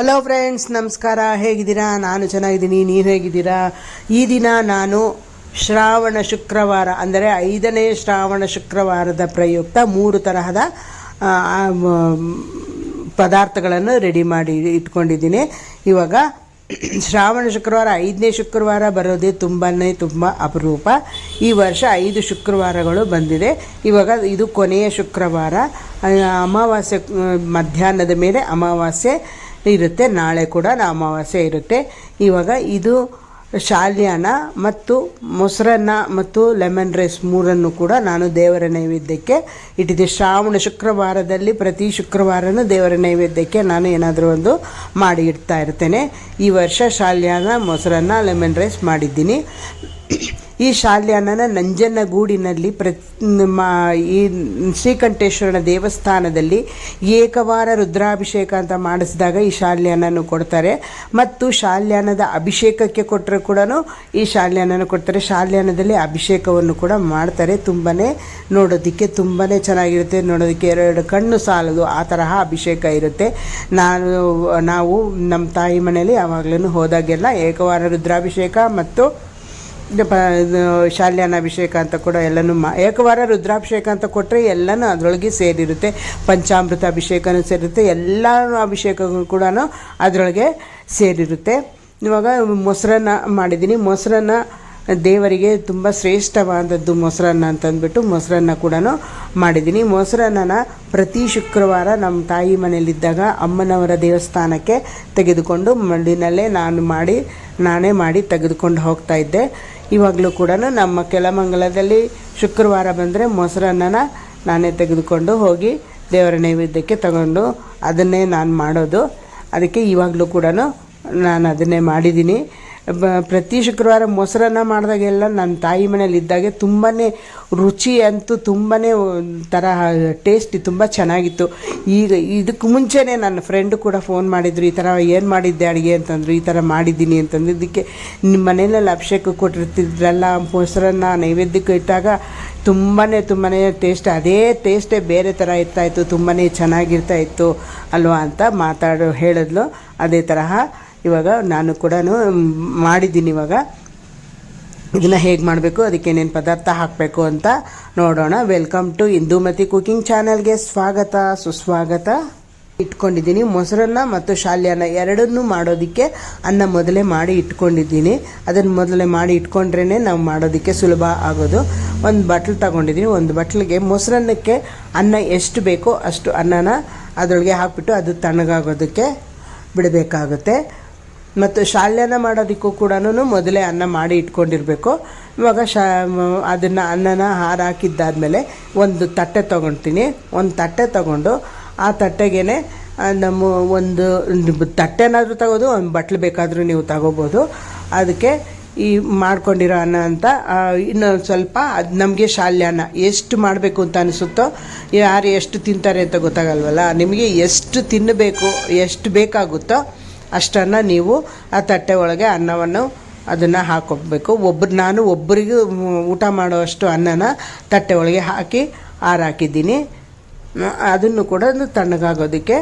Hello friends ನಮಸ್ಕಾರ. ಹೇಗಿದ್ದೀರಾ? ನಾನು ಚೆನ್ನಾಗಿದ್ದೀನಿ. ನೀವು ಹೇಗಿದ್ದೀರಾ? ಈ ದಿನ ನಾನು ಶ್ರಾವಣ ಶುಕ್ರವಾರ, ಅಂದರೆ ಐದನೇ ಶ್ರಾವಣ ಶುಕ್ರವಾರದ ಪ್ರಯುಕ್ತ ಮೂರು ತರಹದ ಪದಾರ್ಥಗಳನ್ನು ರೆಡಿ ಮಾಡಿ ಇಟ್ಕೊಂಡಿದ್ದೀನಿ. ಇವಾಗ ಶ್ರಾವಣ ಶುಕ್ರವಾರ, ಐದನೇ ಶುಕ್ರವಾರ ಬರೋದೇ ತುಂಬಾ ತುಂಬ ಅಪರೂಪ. ಈ ವರ್ಷ ಐದು ಶುಕ್ರವಾರಗಳು ಬಂದಿದೆ. ಇವಾಗ ಇದು ಕೊನೆಯ ಶುಕ್ರವಾರ. ಅಮಾವಾಸ್ಯೆ, ಮಧ್ಯಾಹ್ನದ ಮೇಲೆ ಅಮಾವಾಸ್ಯೆ ಇರುತ್ತೆ. ನಾಳೆ ಕೂಡ ಅಮಾವಾಸ್ಯೆ ಇರುತ್ತೆ. ಇವಾಗ ಇದು ಶಾಲ್ಯಾನ ಮತ್ತು ಮೊಸರನ್ನ ಮತ್ತು ಲೆಮನ್ ರೈಸ್ ಮೂರನ್ನು ಕೂಡ ನಾನು ದೇವರ ನೈವೇದ್ಯಕ್ಕೆ ಇಟ್ಟಿದ್ದೆ. ಶ್ರಾವಣ ಶುಕ್ರವಾರದಲ್ಲಿ ಪ್ರತಿ ಶುಕ್ರವಾರನೂ ದೇವರ ನೈವೇದ್ಯಕ್ಕೆ ನಾನು ಏನಾದರೂ ಒಂದು ಮಾಡಿ ಇಡ್ತಾ ಇರ್ತೇನೆ. ಈ ವರ್ಷ ಶಾಲ್ಯಾನ, ಮೊಸರನ್ನ, ಲೆಮನ್ ರೈಸ್ ಮಾಡಿದ್ದೀನಿ. ಈ ಶಾಲ್ಯಾನನ ನಂಜನಗೂಡಿನಲ್ಲಿ ಪ್ರ ಈ ಶ್ರೀಕಂಠೇಶ್ವರನ ದೇವಸ್ಥಾನದಲ್ಲಿ ಏಕವಾರ ರುದ್ರಾಭಿಷೇಕ ಅಂತ ಮಾಡಿಸಿದಾಗ ಈ ಶಾಲ್ಯಾನನ್ನು ಕೊಡ್ತಾರೆ. ಮತ್ತು ಶಾಲ್ಯಾನದ ಅಭಿಷೇಕಕ್ಕೆ ಕೊಟ್ಟರೆ ಕೂಡ ಈ ಶಾಲ್ಯಾನನ ಕೊಡ್ತಾರೆ. ಶಾಲ್ಯಾನದಲ್ಲಿ ಅಭಿಷೇಕವನ್ನು ಕೂಡ ಮಾಡ್ತಾರೆ. ತುಂಬಾ ನೋಡೋದಕ್ಕೆ ತುಂಬಾ ಚೆನ್ನಾಗಿರುತ್ತೆ. ನೋಡೋದಕ್ಕೆ ಎರಡು ಕಣ್ಣು ಸಾಲದು. ಆ ತರಹ ಅಭಿಷೇಕ ಇರುತ್ತೆ. ನಾನು, ನಾವು ನಮ್ಮ ತಾಯಿ ಮನೆಯಲ್ಲಿ ಯಾವಾಗಲೂ ಹೋದಾಗೆಲ್ಲ ಏಕವಾರ ರುದ್ರಾಭಿಷೇಕ ಮತ್ತು ಪ ಶಾಲ್ಯಾನ ಅಭಿಷೇಕ ಅಂತ ಕೂಡ ಎಲ್ಲನೂ ಮಾ, ಏಕವಾರ ರುದ್ರಾಭಿಷೇಕ ಅಂತ ಕೊಟ್ಟರೆ ಎಲ್ಲನೂ ಅದರೊಳಗೆ ಸೇರಿರುತ್ತೆ. ಪಂಚಾಮೃತ ಅಭಿಷೇಕನೂ ಸೇರಿರುತ್ತೆ. ಎಲ್ಲ ಅಭಿಷೇಕಗಳು ಕೂಡ ಅದರೊಳಗೆ ಸೇರಿರುತ್ತೆ. ಇವಾಗ ಮೊಸರನ್ನ ಮಾಡಿದ್ದೀನಿ. ಮೊಸರನ್ನ ದೇವರಿಗೆ ತುಂಬ ಶ್ರೇಷ್ಠವಾದದ್ದು ಮೊಸರನ್ನ ಅಂತಂದ್ಬಿಟ್ಟು ಮೊಸರನ್ನ ಕೂಡ ಮಾಡಿದ್ದೀನಿ. ಮೊಸರನ್ನ ಪ್ರತಿ ಶುಕ್ರವಾರ ನಮ್ಮ ತಾಯಿ ಮನೆಯಲ್ಲಿದ್ದಾಗ ಅಮ್ಮನವರ ದೇವಸ್ಥಾನಕ್ಕೆ ತೆಗೆದುಕೊಂಡು ಮಣ್ಣಿನಲ್ಲೇ ನಾನು ಮಾಡಿ, ನಾನೇ ಮಾಡಿ ತೆಗೆದುಕೊಂಡು ಹೋಗ್ತಾ ಇದ್ದೆ. ಇವಾಗಲೂ ಕೂಡ ನಮ್ಮ ಕೆಳಮಂಗಲದಲ್ಲಿ ಶುಕ್ರವಾರ ಬಂದರೆ ಮೊಸರನ್ನ ನಾನೇ ತೆಗೆದುಕೊಂಡು ಹೋಗಿ ದೇವರ ನೈವೇದ್ಯಕ್ಕೆ ತಗೊಂಡು ಅದನ್ನೇ ನಾನು ಮಾಡೋದು. ಅದಕ್ಕೆ ಇವಾಗಲೂ ಕೂಡ ನಾನು ಅದನ್ನೇ ಮಾಡಿದ್ದೀನಿ. ಪ್ರತಿ ಶುಕ್ರವಾರ ಮೊಸರನ್ನ ಮಾಡಿದಾಗೆಲ್ಲ ನನ್ನ ತಾಯಿ ಮನೇಲಿ ಇದ್ದಾಗೆ ತುಂಬಾ ರುಚಿ ಅಂತೂ ತುಂಬಾ ಥರ ಟೇಸ್ಟ್, ತುಂಬ ಚೆನ್ನಾಗಿತ್ತು. ಈಗ ಇದಕ್ಕೆ ಮುಂಚೆನೇ ನನ್ನ ಫ್ರೆಂಡು ಕೂಡ ಫೋನ್ ಮಾಡಿದ್ರು, ಈ ಥರ ಏನು ಮಾಡಿದ್ದೆ ಅಡುಗೆ? ಅಂತಂದ್ರು, ಈ ಥರ ಮಾಡಿದ್ದೀನಿ ಅಂತಂದು ಇದಕ್ಕೆ ನಿಮ್ಮ ಮನೆಯಲ್ಲಿ ಅಭಿಷೇಕ ಕೊಟ್ಟಿರ್ತಿದ್ರಲ್ಲ, ಮೊಸರನ್ನ ನೈವೇದ್ಯಕ್ಕೆ ಇಟ್ಟಾಗ ತುಂಬಾ ತುಂಬಾ ಟೇಸ್ಟ್, ಅದೇ ಟೇಸ್ಟೇ ಬೇರೆ ಥರ ಇರ್ತಾಯಿತ್ತು ತುಂಬಾ ಚೆನ್ನಾಗಿರ್ತಾಯಿತ್ತು ಅಲ್ವಾ ಅಂತ ಮಾತಾಡೋ, ಹೇಳಿದ್ಲು. ಅದೇ ತರಹ ಇವಾಗ ನಾನು ಕೂಡ ಮಾಡಿದ್ದೀನಿ ಇವಾಗ. ಇದನ್ನು ಹೇಗೆ ಮಾಡಬೇಕು, ಅದಕ್ಕೆ ಏನೇನು ಪದಾರ್ಥ ಹಾಕಬೇಕು ಅಂತ ನೋಡೋಣ. ವೆಲ್ಕಮ್ ಟು ಇಂದುಮತಿ ಕುಕಿಂಗ್ ಚಾನಲ್ಗೆ ಸ್ವಾಗತ, ಸುಸ್ವಾಗತ. ಇಟ್ಕೊಂಡಿದ್ದೀನಿ ಮೊಸರನ್ನ ಮತ್ತು ಶಾಲ್ಯಾನ ಎರಡನ್ನೂ ಮಾಡೋದಕ್ಕೆ ಅನ್ನ ಮೊದಲೇ ಮಾಡಿ ಇಟ್ಕೊಂಡಿದ್ದೀನಿ. ಅದನ್ನು ಮೊದಲೇ ಮಾಡಿ ಇಟ್ಕೊಂಡ್ರೇ ನಾವು ಮಾಡೋದಕ್ಕೆ ಸುಲಭ ಆಗೋದು. ಒಂದು ಬಟ್ಲು ತಗೊಂಡಿದ್ದೀನಿ. ಒಂದು ಬಟ್ಲಿಗೆ ಮೊಸರನ್ನಕ್ಕೆ ಅನ್ನ ಎಷ್ಟು ಬೇಕೋ ಅಷ್ಟು ಅನ್ನನ ಅದರೊಳಗೆ ಹಾಕಿಬಿಟ್ಟು ಅದು ತಣ್ಣಗಾಗೋದಕ್ಕೆ ಬಿಡಬೇಕಾಗುತ್ತೆ. ಮತ್ತು ಶಾಲ್ಯಾನ ಮಾಡೋದಕ್ಕೂ ಕೂಡ ಮೊದಲೇ ಅನ್ನ ಮಾಡಿ ಇಟ್ಕೊಂಡಿರಬೇಕು. ಇವಾಗ ಶಾ ಅದನ್ನು ಅನ್ನನ ಹಾರ ಹಾಕಿದ್ದಾದಮೇಲೆ ಒಂದು ತಟ್ಟೆ ತೊಗೊಳ್ತೀನಿ ಒಂದು ತಟ್ಟೆ ತೊಗೊಂಡು ಆ ತಟ್ಟೆಗೆ ನಮ್ಮ ಒಂದು ತಟ್ಟೆನಾದರೂ ತಗೋದು, ಒಂದು ಬಟ್ಲು ಬೇಕಾದರೂ ನೀವು ತಗೋಬೋದು. ಅದಕ್ಕೆ ಈ ಮಾಡ್ಕೊಂಡಿರೋ ಅನ್ನ ಅಂತ ಇನ್ನೊಂದು ಸ್ವಲ್ಪ ಅದು ನಮಗೆ ಶಾಲ್ಯಾನ ಎಷ್ಟು ಮಾಡಬೇಕು ಅಂತ ಅನಿಸುತ್ತೋ, ಯಾರು ಎಷ್ಟು ತಿಂತಾರೆ ಅಂತ ಗೊತ್ತಾಗಲ್ವಲ್ಲ? ನಿಮಗೆ ಎಷ್ಟು ತಿನ್ನಬೇಕು ಎಷ್ಟು ಬೇಕಾಗುತ್ತೋ ಅಷ್ಟನ್ನು ನೀವು ಆ ತಟ್ಟೆ ಒಳಗೆ ಅನ್ನವನ್ನು ಅದನ್ನು ಹಾಕೋಬೇಕು. ಒಬ್ಬರು ನಾನು ಒಬ್ಬರಿಗೂ ಊಟ ಮಾಡುವಷ್ಟು ಅನ್ನನ ತಟ್ಟೆ ಒಳಗೆ ಹಾಕಿ ಆರಾಕಿದ್ದೀನಿ. ಅದನ್ನು ಕೂಡ ತಣ್ಣಗಾಗೋದಕ್ಕೆ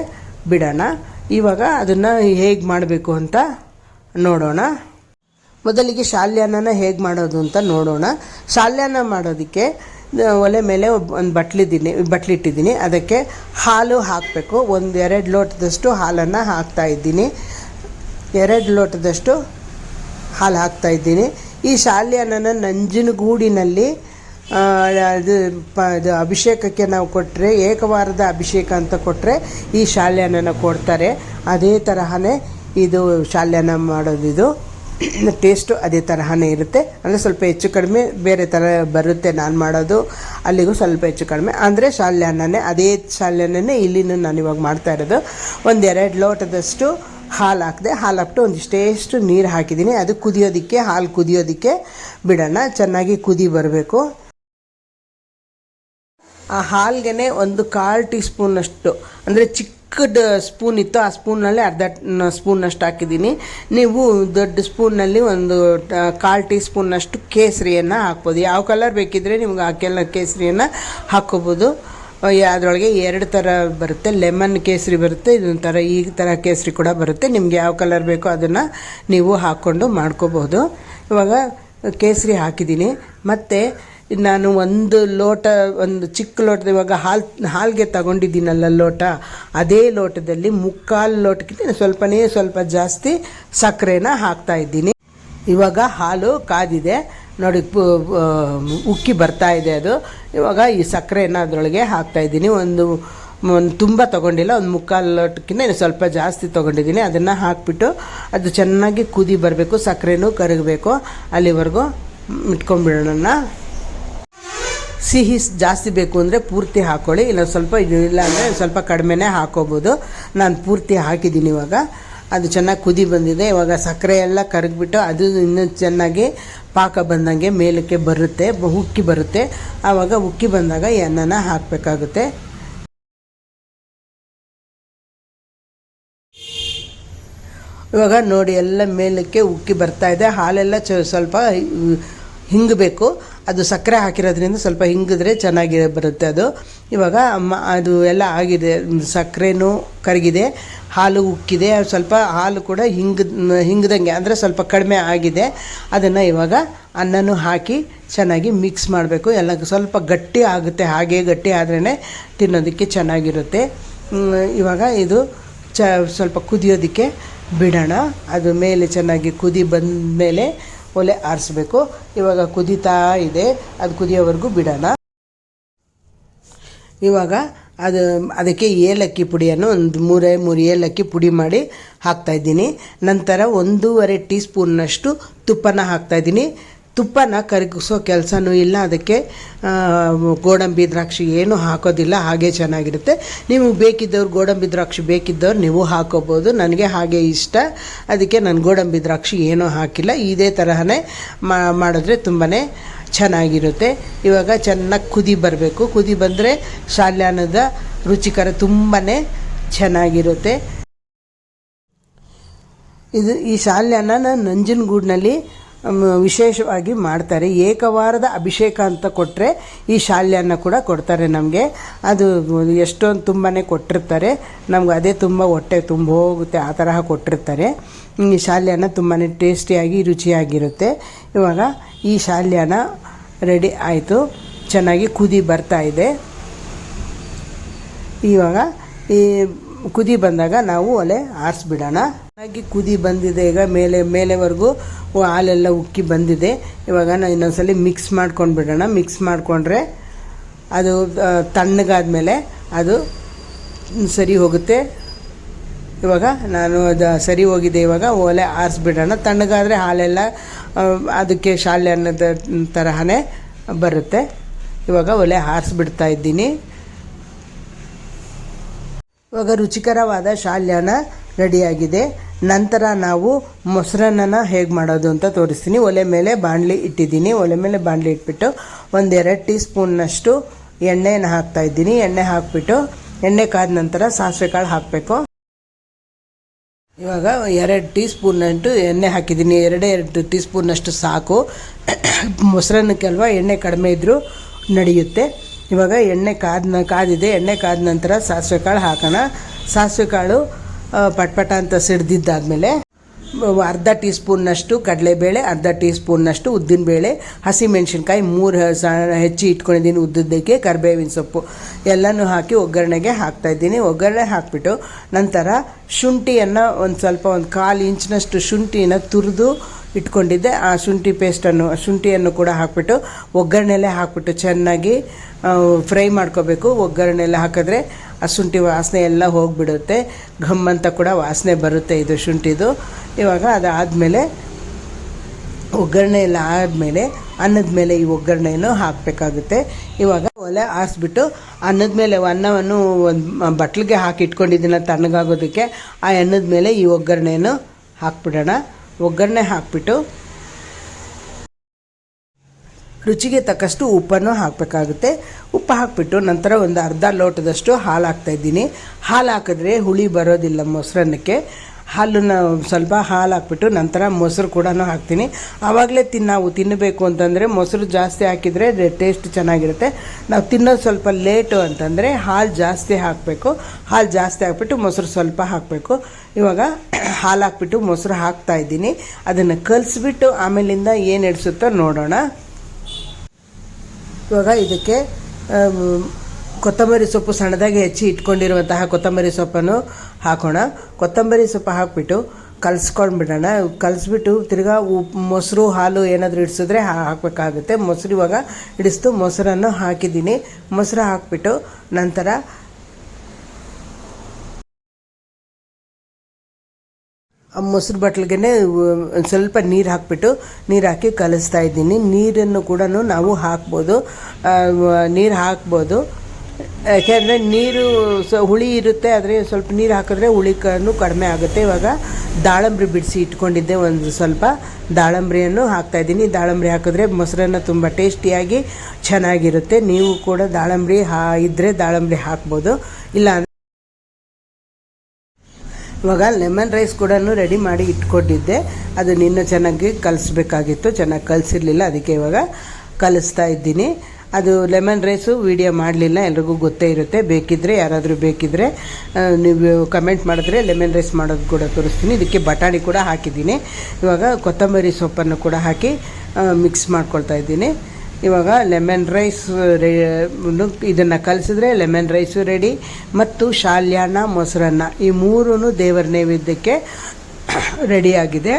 ಬಿಡೋಣ. ಇವಾಗ ಅದನ್ನು ಹೇಗೆ ಮಾಡಬೇಕು ಅಂತ ನೋಡೋಣ. ಮೊದಲಿಗೆ ಶಾಲ್ಯಾನನ ಹೇಗೆ ಮಾಡೋದು ಅಂತ ನೋಡೋಣ. ಶಾಲ್ಯಾನ ಮಾಡೋದಕ್ಕೆ ಒಲೆ ಮೇಲೆ ಒಂದು ಬಟ್ಲಿದ್ದೀನಿ, ಬಟ್ಲಿಟ್ಟಿದ್ದೀನಿ. ಅದಕ್ಕೆ ಹಾಲು ಹಾಕಬೇಕು. ಒಂದು ಎರಡು ಲೋಟದಷ್ಟು ಹಾಲನ್ನು ಹಾಕ್ತಾ ಇದ್ದೀನಿ. ಎರಡು ಲೋಟದಷ್ಟು ಹಾಲು ಹಾಕ್ತಾ ಇದ್ದೀನಿ. ಈ ಶಾಲ್ಯನ ನಂಜನಗೂಡಿನಲ್ಲಿ ಅದು ಪ, ಇದು ಅಭಿಷೇಕಕ್ಕೆ ನಾವು ಕೊಟ್ಟರೆ ಏಕವಾರದ ಅಭಿಷೇಕ ಅಂತ ಕೊಟ್ಟರೆ ಈ ಶಾಲ್ಯನ ಕೊಡ್ತಾರೆ. ಅದೇ ತರಹನೇ ಇದು ಶಾಲ್ಯನ ಮಾಡೋದಿದು. ಟೇಸ್ಟು ಅದೇ ತರಹನೇ ಇರುತ್ತೆ. ಅಂದರೆ ಸ್ವಲ್ಪ ಹೆಚ್ಚು ಕಡಿಮೆ, ಬೇರೆ ಥರ ಬರುತ್ತೆ ನಾನು ಮಾಡೋದು. ಅಲ್ಲಿಗೂ ಸ್ವಲ್ಪ ಹೆಚ್ಚು ಕಡಿಮೆ. ಅಂದರೆ ಶಾಲ್ಯಾನನೇ, ಅದೇ ಶಾಲ್ಯಾನನೇ ಇಲ್ಲಿನೂ ನಾನು ಇವಾಗ ಮಾಡ್ತಾ ಇರೋದು. ಒಂದು ಎರಡು ಲೋಟದಷ್ಟು ಹಾಲು ಹಾಕಿದೆ, ಹಾಲು ಹಾಕ್ಬಿಟ್ಟು ಒಂದಿಷ್ಟೇಷ್ಟು ನೀರು ಹಾಕಿದ್ದೀನಿ ಅದು ಕುದಿಯೋದಕ್ಕೆ, ಹಾಲು ಕುದಿಯೋದಕ್ಕೆ ಬಿಡೋಣ. ಚೆನ್ನಾಗಿ ಕುದಿ ಬರಬೇಕು. ಆ ಹಾಲ್ಗೆ ಒಂದು ಕಾಲು ಟೀ ಸ್ಪೂನಷ್ಟು ಅಂದರೆ ಚಿಕ್ಕದ ಸ್ಪೂನ್ ಇತ್ತು, ಆ ಸ್ಪೂನಲ್ಲಿ ಅರ್ಧ ಸ್ಪೂನಷ್ಟು ಹಾಕಿದ್ದೀನಿ. ನೀವು ದೊಡ್ಡ ಸ್ಪೂನಲ್ಲಿ ಒಂದು ಕಾಲು ಟೀ ಸ್ಪೂನಷ್ಟು ಕೇಸರಿಯನ್ನು ಹಾಕ್ಬೋದು. ಯಾವ ಕಲರ್ ಬೇಕಿದ್ರೆ ನಿಮ್ಗೆ ಆ ಕೇಸರಿಯನ್ನು ಹಾಕ್ಕೋಬೋದು. ಅದರೊಳಗೆ ಎರಡು ಥರ ಬರುತ್ತೆ. ಲೆಮನ್ ಕೇಸರಿ ಬರುತ್ತೆ, ಇದೊಂದು ಥರ ಈ ಥರ ಕೇಸರಿ ಕೂಡ ಬರುತ್ತೆ. ನಿಮ್ಗೆ ಯಾವ ಕಲರ್ ಬೇಕೋ ಅದನ್ನು ನೀವು ಹಾಕ್ಕೊಂಡು ಮಾಡ್ಕೋಬಹುದು ಇವಾಗ ಕೇಸರಿ ಹಾಕಿದ್ದೀನಿ. ಮತ್ತು ನಾನು ಒಂದು ಲೋಟ, ಒಂದು ಚಿಕ್ಕ ಲೋಟದ ಇವಾಗ ಹಾಲು, ಹಾಲಿಗೆ ತಗೊಂಡಿದ್ದೀನಲ್ಲ ಲೋಟ, ಅದೇ ಲೋಟದಲ್ಲಿ ಮುಕ್ಕಾಲು ಲೋಟಕ್ಕಿಂತ ಸ್ವಲ್ಪನೇ ಸ್ವಲ್ಪ ಜಾಸ್ತಿ ಸಕ್ಕರೆನ ಹಾಕ್ತಾ ಇದ್ದೀನಿ. ಇವಾಗ ಹಾಲು ಕಾದಿದೆ. ನೋಡಿ ಉಕ್ಕಿ ಬರ್ತಾ ಇದೆ ಅದು. ಇವಾಗ ಈ ಸಕ್ಕರೆನ ಅದರೊಳಗೆ ಹಾಕ್ತಾ ಇದ್ದೀನಿ. ಒಂದು ಒಂದು ತುಂಬ ತೊಗೊಂಡಿಲ್ಲ, ಒಂದು ಮುಕ್ಕಾಲು ಲೋಟಕ್ಕಿಂತ ಇನ್ನು ಸ್ವಲ್ಪ ಜಾಸ್ತಿ ತೊಗೊಂಡಿದ್ದೀನಿ. ಅದನ್ನು ಹಾಕ್ಬಿಟ್ಟು ಅದು ಚೆನ್ನಾಗಿ ಕುದಿ ಬರಬೇಕು, ಸಕ್ಕರೆನೂ ಕರಗಬೇಕು. ಅಲ್ಲಿವರೆಗೂ ಇಟ್ಕೊಂಡ್ಬಿಡೋಣ. ಸಿಹಿ ಜಾಸ್ತಿ ಬೇಕು ಅಂದರೆ ಪೂರ್ತಿ ಹಾಕ್ಕೊಳ್ಳಿ ಇಲ್ಲ ಸ್ವಲ್ಪ ಇಲ್ಲ ಅಂದರೆ ಸ್ವಲ್ಪ ಕಡಿಮೆನೇ ಹಾಕೋಬೋದು. ನಾನು ಪೂರ್ತಿ ಹಾಕಿದ್ದೀನಿ ಇವಾಗ. ಅದು ಚೆನ್ನಾಗಿ ಕುದಿ ಬಂದಿದೆ. ಇವಾಗ ಸಕ್ಕರೆ ಎಲ್ಲ ಕರಗಿಬಿಟ್ಟು ಅದು ಇನ್ನೂ ಚೆನ್ನಾಗಿ ಪಾಕ ಬಂದಂಗೆ ಮೇಲಕ್ಕೆ ಬರುತ್ತೆ. ಉಕ್ಕಿ ಬರುತ್ತೆ. ಆವಾಗ ಉಕ್ಕಿ ಬಂದಾಗ ಈ ಹಾಕಬೇಕಾಗುತ್ತೆ. ಇವಾಗ ನೋಡಿ, ಎಲ್ಲ ಮೇಲಕ್ಕೆ ಉಕ್ಕಿ ಬರ್ತಾ ಇದೆ. ಹಾಲೆಲ್ಲ ಚ ಸ್ವಲ್ಪ ಹಿಂಗಬೇಕು. ಅದು ಸಕ್ಕರೆ ಹಾಕಿರೋದ್ರಿಂದ ಸ್ವಲ್ಪ ಹಿಂಗಿದ್ರೆ ಚೆನ್ನಾಗಿ ಬರುತ್ತೆ ಅದು. ಇವಾಗ ಅದು ಎಲ್ಲ ಆಗಿದೆ. ಸಕ್ಕರೆನೂ ಕರಗಿದೆ, ಹಾಲು ಉಕ್ಕಿದೆ. ಸ್ವಲ್ಪ ಹಾಲು ಕೂಡ ಹಿಂಗ್, ಹಿಂಗ್ದಂಗೆ, ಅಂದರೆ ಸ್ವಲ್ಪ ಕಡಿಮೆ ಆಗಿದೆ. ಅದನ್ನು ಇವಾಗ ಅನ್ನನೂ ಹಾಕಿ ಚೆನ್ನಾಗಿ ಮಿಕ್ಸ್ ಮಾಡಬೇಕು. ಎಲ್ಲ ಸ್ವಲ್ಪ ಗಟ್ಟಿ ಆಗುತ್ತೆ, ಹಾಗೆ ಗಟ್ಟಿ ಆದ್ರೇ ತಿನ್ನೋದಕ್ಕೆ ಚೆನ್ನಾಗಿರುತ್ತೆ. ಇವಾಗ ಇದು ಚ, ಸ್ವಲ್ಪ ಕುದಿಯೋದಕ್ಕೆ ಬಿಡೋಣ. ಅದು ಮೇಲೆ ಚೆನ್ನಾಗಿ ಕುದಿ ಬಂದ ಮೇಲೆ ಒಲೆ ಆರಿಸ್ಬೇಕು. ಇವಾಗ ಕುದೀತಾ ಇದೆ. ಅದು ಕುದಿಯೋವರೆಗೂ ಬಿಡೋಣ. ಇವಾಗ ಅದು, ಅದಕ್ಕೆ ಏಲಕ್ಕಿ ಪುಡಿಯನ್ನು ಒಂದು ಮೂರೇ, ಮೂರು ಏಲಕ್ಕಿ ಪುಡಿ ಮಾಡಿ ಹಾಕ್ತಾಯಿದ್ದೀನಿ ನಂತರ ಒಂದೂವರೆ ಟೀ ಸ್ಪೂನ್ನಷ್ಟು ತುಪ್ಪನ ಹಾಕ್ತಾಯಿದ್ದೀನಿ ತುಪ್ಪನ ಕರಗಿಸೋ ಕೆಲಸನೂ ಇಲ್ಲ. ಅದಕ್ಕೆ ಗೋಡಂಬಿ ದ್ರಾಕ್ಷಿ ಏನು ಹಾಕೋದಿಲ್ಲ. ಹಾಗೆ ಚೆನ್ನಾಗಿರುತ್ತೆ. ನೀವು ಬೇಕಿದ್ದವ್ರು ಗೋಡಂಬಿ ದ್ರಾಕ್ಷಿ ಬೇಕಿದ್ದವ್ರು ನೀವು ಹಾಕೋಬೋದು. ನನಗೆ ಹಾಗೆ ಇಷ್ಟ. ಅದಕ್ಕೆ ನಾನು ಗೋಡಂಬಿ ದ್ರಾಕ್ಷಿ ಏನೂ ಹಾಕಿಲ್ಲ. ಇದೇ ತರಹನೇ ಮಾಡಿದ್ರೆ ತುಂಬಾ ಚೆನ್ನಾಗಿರುತ್ತೆ. ಇವಾಗ ಚೆನ್ನಾಗಿ ಕುದಿ ಬರಬೇಕು. ಕುದಿ ಬಂದರೆ ಶಾಲ್ಯಾನದ ರುಚಿಕರ ತುಂಬಾ ಚೆನ್ನಾಗಿರುತ್ತೆ. ಇದು ಈ ಶಾಲ್ಯಾನ ನಂಜನಗೂಡಿನಲ್ಲಿ ಮ್, ವಿಶೇಷವಾಗಿ ಮಾಡ್ತಾರೆ. ಏಕವಾರದ ಅಭಿಷೇಕ ಅಂತ ಕೊಟ್ಟರೆ ಈ ಶಾಲ್ಯಾನ ಕೂಡ ಕೊಡ್ತಾರೆ ನಮಗೆ. ಅದು ಎಷ್ಟೊಂದು ತುಂಬಾ ಕೊಟ್ಟಿರ್ತಾರೆ. ನಮ್ಗೆ ಅದೇ ತುಂಬ ಹೊಟ್ಟೆ ತುಂಬ ಹೋಗುತ್ತೆ, ಆ ತರಹ ಕೊಟ್ಟಿರ್ತಾರೆ. ಈ ಶಾಲ್ಯನ ತುಂಬಾ ಟೇಸ್ಟಿಯಾಗಿ, ರುಚಿಯಾಗಿರುತ್ತೆ. ಇವಾಗ ಈ ಶಾಲ್ಯನ ರೆಡಿ ಆಯಿತು. ಚೆನ್ನಾಗಿ ಕುದಿ ಬರ್ತಾ ಇದೆ. ಇವಾಗ ಈ ಕುದಿ ಬಂದಾಗ ನಾವು ಒಲೆ ಆರಿಸ್ಬಿಡೋಣ. ಚೆನ್ನಾಗಿ ಕುದಿ ಬಂದಿದೆ ಈಗ ಮೇಲೆ, ಮೇಲೆವರೆಗೂ ಹಾಲೆಲ್ಲ ಉಕ್ಕಿ ಬಂದಿದೆ. ಇವಾಗ ನಾವು ಇನ್ನೊಂದ್ಸಲಿ ಮಿಕ್ಸ್ ಮಾಡ್ಕೊಂಡು ಬಿಡೋಣ ಮಿಕ್ಸ್ ಮಾಡಿಕೊಂಡ್ರೆ ಅದು ತಣ್ಣಗಾದ್ಮೇಲೆ ಅದು ಸರಿ ಹೋಗುತ್ತೆ. ಇವಾಗ ನಾನು ಅದು ಸರಿ ಹೋಗಿದೆ. ಇವಾಗ ಒಲೆ ಆರಿಸ್ಬಿಡೋಣ. ತಣ್ಣಗಾದರೆ ಹಾಲೆಲ್ಲ ಅದಕ್ಕೆ ಶಾಲೆ ಅನ್ನೋದ ತರಹನೇ ಬರುತ್ತೆ. ಇವಾಗ ಒಲೆ ಆರಿಸ್ಬಿಡ್ತಾ ಇದ್ದೀನಿ. ಇವಾಗ ರುಚಿಕರವಾದ ಶಾಲ್ಯಾನ ರೆಡಿಯಾಗಿದೆ. ನಂತರ ನಾವು ಮೊಸರನ್ನ ಹೇಗೆ ಮಾಡೋದು ಅಂತ ತೋರಿಸ್ತೀನಿ. ಒಲೆ ಮೇಲೆ ಬಾಣಲಿ ಇಟ್ಟಿದ್ದೀನಿ. ಒಲೆ ಮೇಲೆ ಬಾಣಲಿ ಇಟ್ಬಿಟ್ಟು ಒಂದೆರಡು ಟೀ ಸ್ಪೂನ್ನಷ್ಟು ಎಣ್ಣೆನ ಹಾಕ್ತಾ ಇದ್ದೀನಿ. ಎಣ್ಣೆ ಹಾಕ್ಬಿಟ್ಟು ಎಣ್ಣೆ ಕಾದ ನಂತರ ಸಾಸಿವೆ ಕಾಳು ಹಾಕಬೇಕು. ಇವಾಗ ಎರಡು ಟೀ ಸ್ಪೂನಷ್ಟು ಎಣ್ಣೆ ಹಾಕಿದ್ದೀನಿ. ಎರಡೇ ಎರಡು ಟೀ ಸ್ಪೂನಷ್ಟು ಸಾಕು. ಮೊಸರನ್ನಕ್ಕೆ ಅಲ್ವಾ ಎಣ್ಣೆ ಕಡಿಮೆ ಇದ್ದರೂ ನಡೆಯುತ್ತೆ. ಇವಾಗ ಎಣ್ಣೆ ಕಾದ ಕಾದಿದೆ, ಎಣ್ಣೆ ಕಾದ ನಂತರ ಸಾಸಿವೆ ಕಾಳು ಹಾಕೋಣ. ಸಾಸಿವೆ ಕಾಳು ಪಟ್ಪಟ ಅಂತ ಸಿಡ್ದಿದ್ದಾದಮೇಲೆ ಅರ್ಧ ಟೀ ಸ್ಪೂನ್ನಷ್ಟು ಕಡಲೆಬೇಳೆ, ಅರ್ಧ ಟೀ ಸ್ಪೂನ್ನಷ್ಟು ಉದ್ದಿನಬೇಳೆ, ಹಸಿಮೆಣ್ಸಿನ್ಕಾಯಿ, ಮೂರು ಸ, ಹೆಚ್ಚಿ ಇಟ್ಕೊಂಡಿದ್ದೀನಿ ಉದ್ದದ್ದಕ್ಕೆ, ಕರಿಬೇವಿನ ಸೊಪ್ಪು ಎಲ್ಲನೂ ಹಾಕಿ ಒಗ್ಗರಣೆಗೆ ಹಾಕ್ತಾಯಿದ್ದೀನಿ ಒಗ್ಗರಣೆ ಹಾಕಿಬಿಟ್ಟು ನಂತರ ಶುಂಠಿಯನ್ನು ಒಂದು ಸ್ವಲ್ಪ, ಒಂದು ಕಾಲು ಇಂಚಿನಷ್ಟು ಶುಂಠಿನ ತುರಿದು ಇಟ್ಕೊಂಡಿದ್ದೆ. ಆ ಶುಂಠಿ ಪೇಸ್ಟನ್ನು, ಶುಂಠಿಯನ್ನು ಕೂಡ ಹಾಕ್ಬಿಟ್ಟು ಒಗ್ಗರಣೆಲೆ ಹಾಕ್ಬಿಟ್ಟು ಚೆನ್ನಾಗಿ ಫ್ರೈ ಮಾಡ್ಕೋಬೇಕು. ಒಗ್ಗರಣೆಲೆ ಹಾಕಿದ್ರೆ ಆ ಶುಂಠಿ ವಾಸನೆ ಎಲ್ಲ ಹೋಗಿಬಿಡುತ್ತೆ. ಘಮ್ ಅಂತ ಕೂಡ ವಾಸನೆ ಬರುತ್ತೆ ಇದು ಶುಂಠಿದು. ಇವಾಗ ಅದಾದಮೇಲೆ ಒಗ್ಗರಣೆ ಎಲ್ಲ ಆದಮೇಲೆ ಅನ್ನದ ಮೇಲೆ ಈ ಒಗ್ಗರಣೆಯನ್ನು ಹಾಕಬೇಕಾಗುತ್ತೆ. ಇವಾಗ ಒಲೆ ಆರಿಸ್ಬಿಟ್ಟು ಅನ್ನದ ಮೇಲೆ ಅನ್ನವನ್ನು ಒಂದು ಬಟ್ಲಿಗೆ ಹಾಕಿ ಇಟ್ಕೊಂಡಿದ್ದೀನ ತಣ್ಣಗಾಗೋದಕ್ಕೆ ಆ ಅನ್ನದ ಮೇಲೆ ಈ ಒಗ್ಗರಣೆಯನ್ನು ಹಾಕ್ಬಿಡೋಣ. ಒಗ್ಗರಣೆ ಹಾಕಿಬಿಟ್ಟು ರುಚಿಗೆ ತಕ್ಕಷ್ಟು ಉಪ್ಪನ್ನು ಹಾಕಬೇಕಾಗುತ್ತೆ. ಉಪ್ಪು ಹಾಕಿಬಿಟ್ಟು ನಂತರ ಒಂದು ಅರ್ಧ ಲೋಟದಷ್ಟು ಹಾಲು ಹಾಕ್ತಾಯಿದ್ದೀನಿ ಹಾಲು ಹಾಕಿದ್ರೆ ಹುಳಿ ಬರೋದಿಲ್ಲ ಮೊಸರನ್ನಕ್ಕೆ. ಹಾಲನ್ನ ಸ್ವಲ್ಪ ಹಾಲು ಹಾಕ್ಬಿಟ್ಟು ನಂತರ ಮೊಸರು ಕೂಡ ಹಾಕ್ತೀನಿ. ಆವಾಗಲೇ ತಿನ್ನ ನಾವು ತಿನ್ನಬೇಕು ಅಂತಂದರೆ ಮೊಸರು ಜಾಸ್ತಿ ಹಾಕಿದರೆ ಟೇಸ್ಟ್ ಚೆನ್ನಾಗಿರುತ್ತೆ. ನಾವು ತಿನ್ನೋದು ಸ್ವಲ್ಪ ಲೇಟು ಅಂತಂದರೆ ಹಾಲು ಜಾಸ್ತಿ ಹಾಕಬೇಕು. ಹಾಲು ಜಾಸ್ತಿ ಹಾಕ್ಬಿಟ್ಟು ಮೊಸರು ಸ್ವಲ್ಪ ಹಾಕಬೇಕು. ಇವಾಗ ಹಾಲು ಹಾಕ್ಬಿಟ್ಟು ಮೊಸರು ಹಾಕ್ತಾ ಇದ್ದೀನಿ. ಅದನ್ನು ಕಲಿಸ್ಬಿಟ್ಟು ಆಮೇಲಿಂದ ಏನು ಹಿಡಿಸುತ್ತೋ ನೋಡೋಣ. ಇವಾಗ ಇದಕ್ಕೆ ಕೊತ್ತಂಬರಿ ಸೊಪ್ಪು ಸಣ್ಣದಾಗಿ ಹೆಚ್ಚಿ ಇಟ್ಕೊಂಡಿರುವಂತಹ ಕೊತ್ತಂಬರಿ ಸೊಪ್ಪನ್ನು ಹಾಕೋಣ. ಕೊತ್ತಂಬರಿ ಸೊಪ್ಪು ಹಾಕ್ಬಿಟ್ಟು ಕಲಿಸ್ಕೊಂಡ್ಬಿಡೋಣ. ಕಲಸ್ಬಿಟ್ಟು ತಿರ್ಗಾ ಉಪ್ಪು ಮೊಸರು, ಹಾಲು ಏನಾದರೂ ಇಡಿಸಿದ್ರೆ ಹಾಕಬೇಕಾಗುತ್ತೆ. ಮೊಸರು ಇವಾಗ ಇಡಿಸ್ತು, ಮೊಸರನ್ನು ಹಾಕಿದ್ದೀನಿ. ಮೊಸರು ಹಾಕ್ಬಿಟ್ಟು ನಂತರ ಮೊಸರು ಬಟ್ಲಿಗೆ ಸ್ವಲ್ಪ ನೀರು ಹಾಕ್ಬಿಟ್ಟು ನೀರು ಹಾಕಿ ಕಲಿಸ್ತಾ ಇದ್ದೀನಿ. ನೀರನ್ನು ಕೂಡ ನಾವು ಹಾಕ್ಬೋದು. ನೀರು ಹಾಕ್ಬೋದು. ಯಾಕೆಂದರೆ ನೀರು ಸ ಹುಳಿ ಇರುತ್ತೆ, ಆದರೆ ಸ್ವಲ್ಪ ನೀರು ಹಾಕಿದ್ರೆ ಹುಳಿ ಕನು ಕಡಿಮೆ ಆಗುತ್ತೆ. ಇವಾಗ ದಾಳಂಬ್ರಿ ಬಿಡಿಸಿ ಇಟ್ಕೊಂಡಿದ್ದೆ ಒಂದು ಸ್ವಲ್ಪ. ದಾಳಂಬ್ರಿಯನ್ನು ಹಾಕ್ತಾಯಿದ್ದೀನಿ ದಾಳಂಬ್ರಿ ಹಾಕಿದ್ರೆ ಮೊಸರನ್ನು ತುಂಬ ಟೇಸ್ಟಿಯಾಗಿ ಚೆನ್ನಾಗಿರುತ್ತೆ. ನೀವು ಕೂಡ ದಾಳಂಬ್ರಿ ಹಾ ಇದ್ದರೆ ದಾಳಂಬ್ರಿ ಹಾಕ್ಬೋದು. ಇಲ್ಲ ಇವಾಗ ಲೆಮನ್ ರೈಸ್ ಕೂಡ ರೆಡಿ ಮಾಡಿ ಇಟ್ಕೊಂಡಿದ್ದೆ. ಅದು ನಿನ್ನ ಚೆನ್ನಾಗಿ ಕಲಿಸ್ಬೇಕಾಗಿತ್ತು. ಚೆನ್ನಾಗಿ ಕಲಿಸಿರ್ಲಿಲ್ಲ, ಅದಕ್ಕೆ ಇವಾಗ ಕಲಿಸ್ತಾ ಇದ್ದೀನಿ. ಅದು ಲೆಮನ್ ರೈಸು ವಿಡಿಯೋ ಮಾಡಲಿಲ್ಲ, ಎಲ್ರಿಗೂ ಗೊತ್ತೇ ಇರುತ್ತೆ. ಬೇಕಿದ್ದರೆ ಯಾರಾದರೂ ಬೇಕಿದ್ದರೆ ನೀವು ಕಮೆಂಟ್ ಮಾಡಿದ್ರೆ ಲೆಮನ್ ರೈಸ್ ಮಾಡೋದು ಕೂಡ ತೋರಿಸ್ತೀನಿ. ಇದಕ್ಕೆ ಬಟಾಣಿ ಕೂಡ ಹಾಕಿದ್ದೀನಿ. ಇವಾಗ ಕೊತ್ತಂಬರಿ ಸೊಪ್ಪನ್ನು ಕೂಡ ಹಾಕಿ ಮಿಕ್ಸ್ ಮಾಡ್ಕೊಳ್ತಾ ಇದ್ದೀನಿ. ಇವಾಗ ಲೆಮನ್ ರೈಸ್ ರೇ ಇದನ್ನು ಕಲಿಸಿದ್ರೆ ಲೆಮನ್ ರೈಸು ರೆಡಿ ಮತ್ತು ಶಾಲ್ಯಾನ ಮೊಸರನ್ನ ಈ ಮೂರೂ ದೇವರ ನೈವೇದ್ಯಕ್ಕೆ ರೆಡಿಯಾಗಿದೆ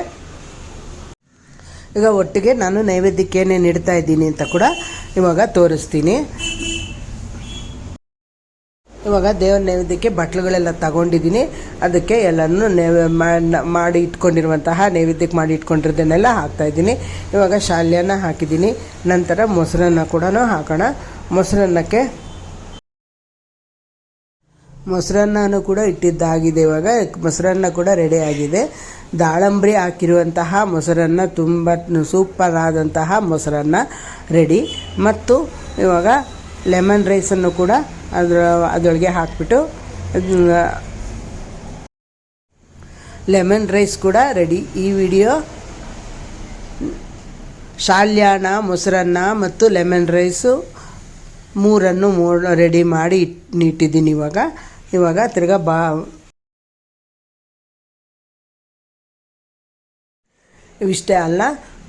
ಈಗ ಒಟ್ಟಿಗೆ ನಾನು ನೈವೇದ್ಯಕ್ಕೆ ಏನೇನು ಇಡ್ತಾ ಇದ್ದೀನಿ ಅಂತ ಕೂಡ ಇವಾಗ ತೋರಿಸ್ತೀನಿ. ಇವಾಗ ದೇವರ ನೈವೇದ್ಯಕ್ಕೆ ಬಟ್ಲುಗಳೆಲ್ಲ ತಗೊಂಡಿದ್ದೀನಿ. ಅದಕ್ಕೆ ಎಲ್ಲನೂ ನೈವೇ ಮಾಡಿ ಇಟ್ಕೊಂಡಿರುವಂತಹ ನೈವೇದ್ಯಕ್ಕೆ ಮಾಡಿ ಇಟ್ಕೊಂಡಿರೋದನ್ನೆಲ್ಲ ಹಾಕ್ತಾಯಿದ್ದೀನಿ ಇವಾಗ ಶಾಲ್ಯನ ಹಾಕಿದ್ದೀನಿ. ನಂತರ ಮೊಸರನ್ನ ಕೂಡ ಹಾಕೋಣ. ಮೊಸರನ್ನಕ್ಕೆ ಮೊಸರನ್ನನೂ ಕೂಡ ಇಟ್ಟಿದ್ದಾಗಿದೆ. ಇವಾಗ ಮೊಸರನ್ನ ಕೂಡ ರೆಡಿ ಆಗಿದೆ. ದಾಳಂಬ್ರಿ ಹಾಕಿರುವಂತಹ ಮೊಸರನ್ನ ತುಂಬ ಸೂಪರ್ ಆದಂತಹ ಮೊಸರನ್ನ ರೆಡಿ ಮತ್ತು ಇವಾಗ ಲೆಮನ್ ರೈಸನ್ನು ಕೂಡ ಅದರ ಅದರೊಳಗೆ ಹಾಕ್ಬಿಟ್ಟು ಲೆಮನ್ ರೈಸ್ ಕೂಡ ರೆಡಿ ಈ ವಿಡಿಯೋ ಶಾಲ್ಯಾನ ಮೊಸರನ್ನ ಮತ್ತು ಲೆಮನ್ ರೈಸು ಮೂರನ್ನು ಮೂ ರೆಡಿ ಮಾಡಿ ಇಟ್ ಇಟ್ಟಿದ್ದೀನಿ ಇವಾಗ. ಇವಾಗ ತಿರ್ಗಾ ಬಾ. ಇವಿಷ್ಟೇ ಅಲ್ಲ,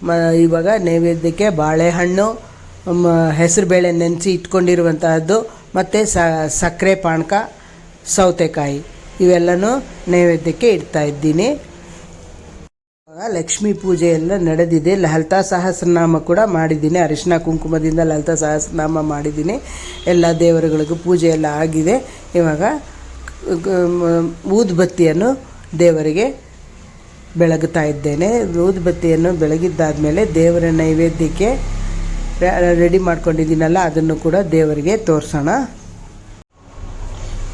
ಮ, ಇವಾಗ ನೈವೇದ್ಯಕ್ಕೆ ಬಾಳೆಹಣ್ಣು, ಮ, ಹೆಸರುಬೇಳೆ ನೆನೆಸಿ ಇಟ್ಕೊಂಡಿರುವಂತಹದ್ದು, ಮತ್ತು ಸಕ್ಕರೆ ಪಾನಕ, ಸೌತೆಕಾಯಿ, ಇವೆಲ್ಲನೂ ನೈವೇದ್ಯಕ್ಕೆ ಇಡ್ತಾ ಇದ್ದೀನಿ. ಲಕ್ಷ್ಮೀ ಪೂಜೆ ಎಲ್ಲ ನಡೆದಿದೆ. ಲಲಿತಾ ಸಹಸ್ರನಾಮ ಕೂಡ ಮಾಡಿದ್ದೀನಿ. ಅರಿಶಿನ ಕುಂಕುಮದಿಂದ ಲಲಿತಾ ಸಹಸ್ರನಾಮ ಮಾಡಿದ್ದೀನಿ. ಎಲ್ಲ ದೇವರುಗಳಿಗೂ ಪೂಜೆ ಎಲ್ಲ ಆಗಿದೆ. ಇವಾಗ ಊದ್ಬತ್ತಿಯನ್ನು ದೇವರಿಗೆ ಬೆಳಗುತ್ತಾ ಇದ್ದೇನೆ. ಊದುಬತ್ತಿಯನ್ನು ಬೆಳಗಿದ್ದಾದಮೇಲೆ ದೇವರ ನೈವೇದ್ಯಕ್ಕೆ ರೆಡಿ ಮಾಡ್ಕೊಂಡಿದ್ದೀನಲ್ಲ, ಅದನ್ನು ಕೂಡ ದೇವರಿಗೆ ತೋರಿಸೋಣ.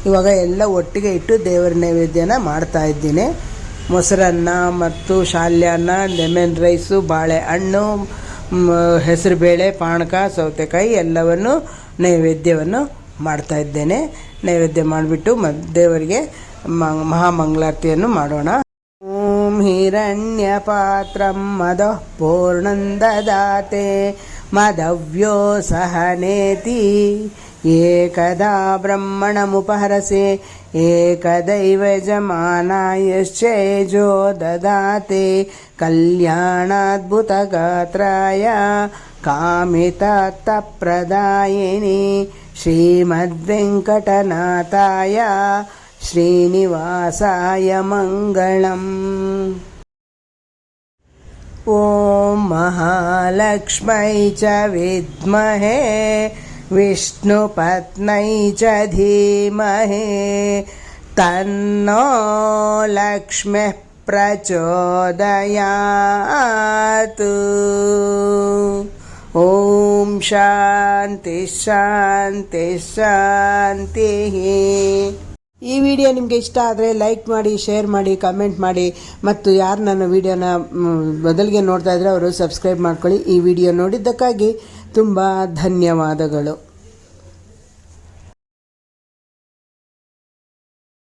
ಇವಾಗ ಎಲ್ಲ ಒಟ್ಟಿಗೆ ಇಟ್ಟು ದೇವರ ನೈವೇದ್ಯನ ಮಾಡ್ತಾ ಇದ್ದೀನಿ. ಮೊಸರನ್ನ ಮತ್ತು ಶಾಲ್ಯಾನ್ನ ಲೆಮನ್ ರೈಸು ಬಾಳೆಹಣ್ಣು ಹೆಸರುಬೇಳೆ ಪಾನಕ ಸೌತೆಕಾಯಿ ಎಲ್ಲವನ್ನು ನೈವೇದ್ಯವನ್ನು ಮಾಡ್ತಾ ಇದ್ದೇನೆ. ನೈವೇದ್ಯ ಮಾಡಿಬಿಟ್ಟು ಮ, ದೇವರಿಗೆ ಮಹಾಮಂಗಳಾರತಿಯನ್ನು ಮಾಡೋಣ. ಓಂ ಹಿರಣ್ಯ ಪಾತ್ರಂ ಮದ ಪೂರ್ಣಂದದಾತೆ, ಮದವ್ಯೋ ಸಹನೇತಿ ಏಕದಾ ಬ್ರಹ್ಮಣ ಬ್ರಹ್ಮಣಮುಪಹರಸೆ एकदैवजमानायश्चेजो ददाते कल्याणाद्भुतगात्राय कामितात्तप्रदायिनि श्रीमद्वेङ्कटनाथाय श्रीनिवासाय मङ्गलम्। ॐ महालक्ष्मै च विद्महे विष्णुपत्नै च धीमहि तन्नो लक्ष्मीः प्रचोदयात् ॐ शान्तिः शान्तिः शान्तिः ಈ ವಿಡಿಯೋ ನಿಮಗೆ ಇಷ್ಟ ಆದರೆ ಲೈಕ್ ಮಾಡಿ ಶೇರ್ ಮಾಡಿ ಕಮೆಂಟ್ ಮಾಡಿ ಮತ್ತು ಯಾರು ನನ್ನ ವಿಡಿಯೋನ ಮೊದಲಿಗೆ ನೋಡ್ತಾ ಇದ್ರೆ ಅವರು ಸಬ್ಸ್ಕ್ರೈಬ್ ಮಾಡ್ಕೊಳ್ಳಿ ಈ ವಿಡಿಯೋ ನೋಡಿದ್ದಕ್ಕಾಗಿ ತುಂಬ ಧನ್ಯವಾದಗಳು.